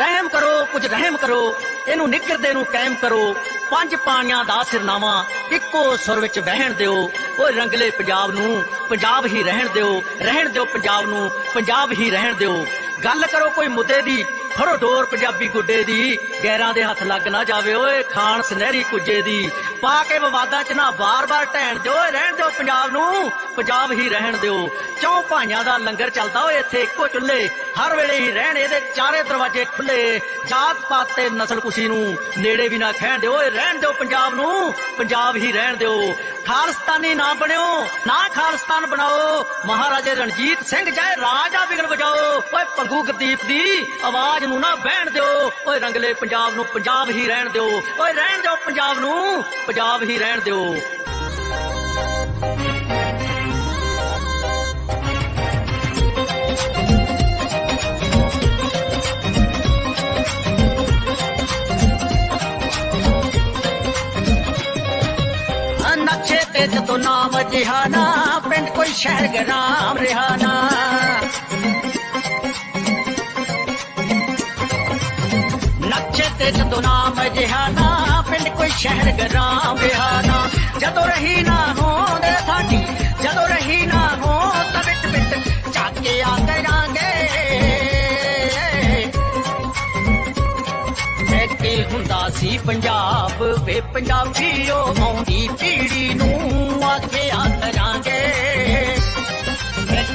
ਰਹਿਮ ਕਰੋ, ਕੁਝ ਰਹਿਮ ਕਰੋ। ਇਹਨੂੰ ਨਿਕਰਦੇ ਨੂੰ ਕਾਇਮ ਕਰੋ। ਪੰਜ ਪਾਣੀਆਂ ਦਾ ਸਿਰਨਾਵਾ ਇੱਕੋ ਸੁਰ ਵਿੱਚ ਵਹਿਣ ਦਿਓ। ਉਹ ਰੰਗਲੇ ਪੰਜਾਬ ਨੂੰ ਪੰਜਾਬ ਹੀ ਰਹਿਣ ਦਿਓ। ਰਹਿਣ ਦਿਓ ਪੰਜਾਬ ਨੂੰ, ਪੰਜਾਬ ਹੀ ਰਹਿਣ ਦਿਓ। ਗੱਲ ਕਰੋ ਕੋਈ ਮੁੱਦੇ ਦੀ, ਫੜੋ ਡੋਰ ਪੰਜਾਬੀ ਗੁੱਡੇ ਦੀ। ਗੈਰਾਂ ਦੇ ਹੱਥ ਲੱਗ ਨਾ ਜਾਵੇ ਓਏ, ਖਾਨ ਸੁਨਹਿਰੀ ਕੁੱਜੇ ਦੀ। ਪਾ ਕੇ ਵਿਵਾਦਾਂ 'ਚ ਨਾ ਬਾਰ-ਬਾਰ ਢਹਿਣ ਦਿਓ ਰਹਿਣ ਦਿਓ ਪੰਜਾਬ ਨੂੰ। ਪੰਜਾਬ ਹੀ ਰਹਿਣ ਦਿਓ। ਚੌ ਭਾਈਆਂ ਦਾ ਲੰਗਰ ਚੱਲਦਾ ਓਏ ਇੱਥੇ ਇੱਕੋ ਚੁੱਲ੍ਹੇ। ਹਰ ਵੇਲੇ ਹੀ ਰਹਿਣ, ਇਹਦੇ ਚਾਰੇ ਦਰਵਾਜ਼ੇ ਖੁੱਲੇ ਜਾਤ ਪਾਤ ਤੇ ਨਸਲ ਕੁਸ਼ੀ ਨੂੰ ਨੇੜੇ ਵੀ ਨਾ ਖਹਿਣ ਦਿਓ, ਓਏ ਰਹਿਣ ਦਿਓ ਪੰਜਾਬ ਨੂੰ। ਪੰਜਾਬ ਹੀ ਰਹਿਣ ਦਿਓ। ਖਾਲਸਤਾਨੀ ਨਾ ਬਣਿਓ, ਨਾ ਖਾਲਸਤਾਨ ਬਣਾਓ। ਮਹਾਰਾਜੇ ਰਣਜੀਤ ਸਿੰਘ ਚਾਹੇ ਰਾਜਾ ਵਿਗੜ ਵਜਾਓ। ਓਏ ਪੰਗੂ ਗਦੀਪ ਦੀ ਆਵਾਜ਼ ਨੂੰ ਨਾ ਬਹਿਣ ਦਿਓ। ਓਏ ਰੰਗਲੇ ਪੰਜਾਬ ਨੂੰ ਪੰਜਾਬ ਹੀ ਰਹਿਣ ਦਿਓ। ਓਏ ਰਹਿਣ ਦਿਓ ਪੰਜਾਬ ਨੂੰ, ਪੰਜਾਬ ਹੀ ਰਹਿਣ ਦਿਓ। ਨਕਸ਼ੇ ਜਦੋਂ ਨਾਮ ਜਿਹਾ ਨਾ, ਪਿੰਡ ਕੋਈ ਸ਼ਹਿਰ ਗਰਾਮ ਰਿਹਾ ਨਾ। ਨਕਸ਼ੇ ਤੇ ਜਦੋਂ ਨਾਮ ਜਿਹਾ ਨਾ, ਪਿੰਡ ਕੋਈ ਸ਼ਹਿਰ ਗਰਾਮ ਰਿਹਾ ਨਾ। ਹੁੰਦਾ ਸੀ ਪੰਜਾਬ, ਵੇ ਪੰਜਾਬੀਓ ਆਉਂਦੀ ਪੀੜੀ ਨੂੰ ਆਖਿਆ ਕਰਾਂਗੇ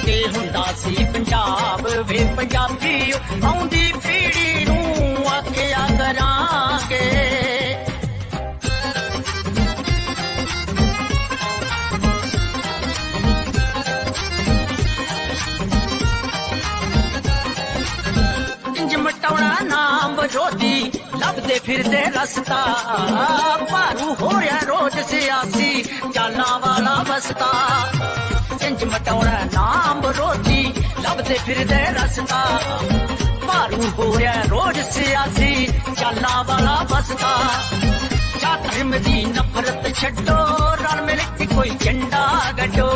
ਕੀ ਹੁੰਦਾ ਸੀ ਪੰਜਾਬ, ਵੇ ਪੰਜਾਬੀਓ ਆਉਂਦੀ ਪੀੜੀ ਨੂੰ ਆਖਿਆ ਕਰਾਂ ਲੱਭਦੇ ਫਿਰਦੇ ਰਸਤਾ। ਭਾਰੂ ਹੋ ਰਿਹਾ ਰੋਜ਼ ਸਿਆਸੀ ਚਾਲਾਂ ਵਾਲਾ ਬਸਤਾ। ਇੰਜ ਮਟਾਉਣਾ ਨਾਮ ਵਿਰੋਧੀ ਲੱਭਦੇ ਫਿਰਦੇ ਰਸਤਾ। ਭਾਰੂ ਹੋ ਰਿਹਾ ਰੋਜ਼ ਸਿਆਸੀ ਚਾਲਾਂ ਵਾਲਾ ਬਸਤਾ। ਜਾ ਧਰਮ ਦੀ ਨਫ਼ਰਤ ਛੱਡੋ, ਰਲ ਮਿਲ ਕੇ ਕੋਈ ਝੰਡਾ ਗੱਡੋ।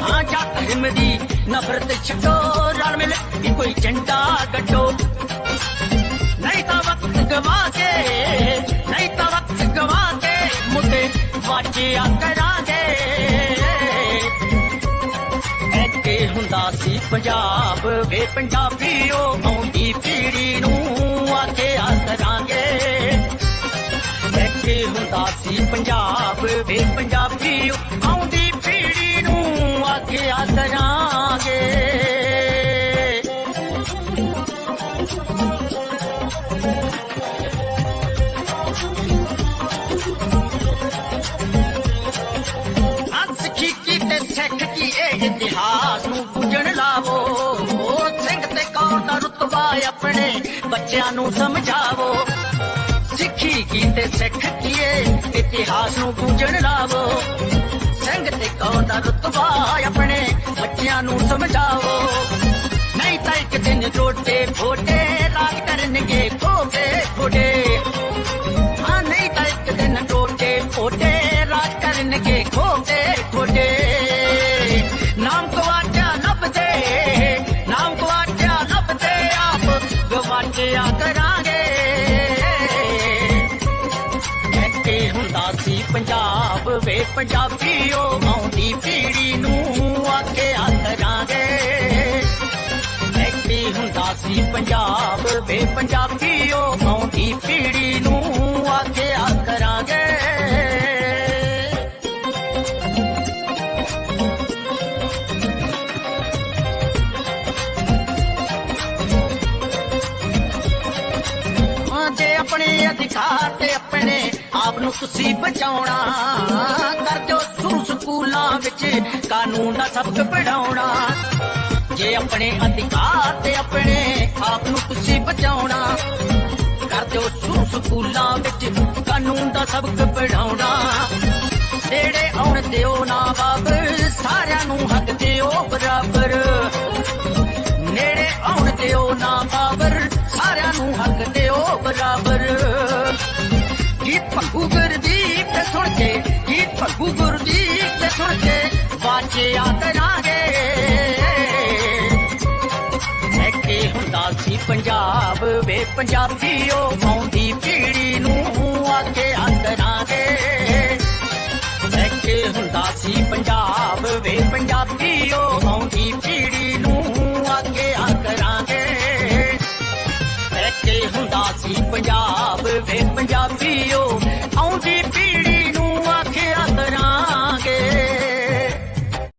ਹਾਂ, ਜਾ ਧਰਮ ਦੀ ਨਫ਼ਰਤ ਛੱਡੋ, ਰਲ ਮਿਲ ਕੇ ਕੋਈ ਝੰਡਾ ਗੱਡੋ। ਗਵਾ ਕੇ ਨਹੀਂ ਤਾਂ ਵਕਤ ਗਵਾ ਕੇ ਮੁੰਡੇ ਵਾਚਿਆ ਕਰਾਂਗੇ। ਐਕੇ ਹੁੰਦਾ ਸੀ ਪੰਜਾਬ, ਵੇ ਪੰਜਾਬੀਓ, ਆਉਂਦੀ ਪੀੜੀ ਨੂੰ ਆਖਿਆ ਕਰਾਂਗੇ। ਐਕੇ ਹੁੰਦਾ ਸੀ ਪੰਜਾਬ, ਵੇ ਪੰਜਾਬੀਓ ਆਪਣੇ ਬੱਚਿਆਂ ਨੂੰ ਸਮਝਾਵੋ। ਸਿੱਖੀ ਕੀ ਸਿੱਖ ਕੀ ਇਤਿਹਾਸ ਨੂੰ ਪੁੱਜਣ ਲਾਵੋ। ਸਿੰਘ ਤੇ ਕੌਣ ਦਾ ਰੁਤਬਾ ਆਪਣੇ ਬੱਚਿਆਂ ਨੂੰ ਸਮਝਾਵੋ। ਨਹੀਂ ਤਾਂ ਇੱਕ ਦਿਨ ਜੋਟੇ ਫੋਟੇ ਰਾਜ ਕਰਨਗੇ ਖੋਗੇ ਫੋਟੇ ਪੰਜਾਬ ਵੇ ਪੰਜਾਬੀਓ ਆਉਂਦੀ ਪੀੜੀ ਨੂੰ ਆਖਿਆ ਕਰਾਂਗੇ ਐਕੇ ਹੁੰਦਾ ਸੀ ਪੰਜਾਬ ਵੇ ਪੰਜਾਬੀਓ ਆਉਂਦੀ ਪੀੜੀ ਨੂੰ ਆਖਿਆ ਕਰਾਂਗੇ ਹਾਂ, ਜੇ ਆਪਣੇ ਅਧਿਕਾਰ ਤੇ ਆਪਣੇ ਨੂੰ ਤੁਸੀਂ ਬਚਾਉਣਾ। ਕਰ ਦਿਓ ਸ਼ੁਰੂ ਸਕੂਲਾਂ ਵਿੱਚ ਕਾਨੂੰਨ ਦਾ ਸਬਕ ਪੜਾਉਣਾ ਜੇ ਆਪਣੇ ਅਧਿਕਾਰ ਤੇ ਆਪਣੇ ਆਪ ਨੂੰ ਤੁਸੀਂ ਬਚਾਉਣਾ, ਕਰ ਦਿਓ ਸ਼ੁਰੂ ਸਕੂਲਾਂ ਵਿੱਚ ਕਾਨੂੰਨ ਦਾ ਸਬਕ ਪੜਾਉਣਾ ਨੇੜੇ ਆਉਣ ਦਿਓ ਨਾ ਬਾਬਰ ਸਾਰਿਆਂ ਨੂੰ ਹੱਕ ਦਿਓ ਬਰਾਬਰ। ਨੇੜੇ ਆਉਣ ਦਿਓ ਨਾ ਬਾਬਰ ਸਾਰਿਆਂ ਨੂੰ ਹੱਕ ਦਿਓ ਬਰਾਬਰ। ਵਾਚਿਆ ਕਰਾਂਗੇ ਐਕੇ ਹੁੰਦਾ ਸੀ ਪੰਜਾਬ, ਵੇ ਪੰਜਾਬੀਓ ਆਉਂਦੀ ਪੀੜੀ ਨੂੰ ਆਕੇ ਅੰਦਰਾਂ ਦੇ ਬੈਠੇ ਹੁੰਦਾ ਸੀ ਪੰਜਾਬ, ਵੇ ਪੰਜਾਬੀਓ ਆਉਂਦੀ ਪੀੜੀ ਨੂੰ ਆਕੇ ਅੰਦਰਾਂਗੇ ਬੈਠੇ ਹੁੰਦਾ ਸੀ ਪੰਜਾਬ, ਵੇ ਪੰਜਾਬੀ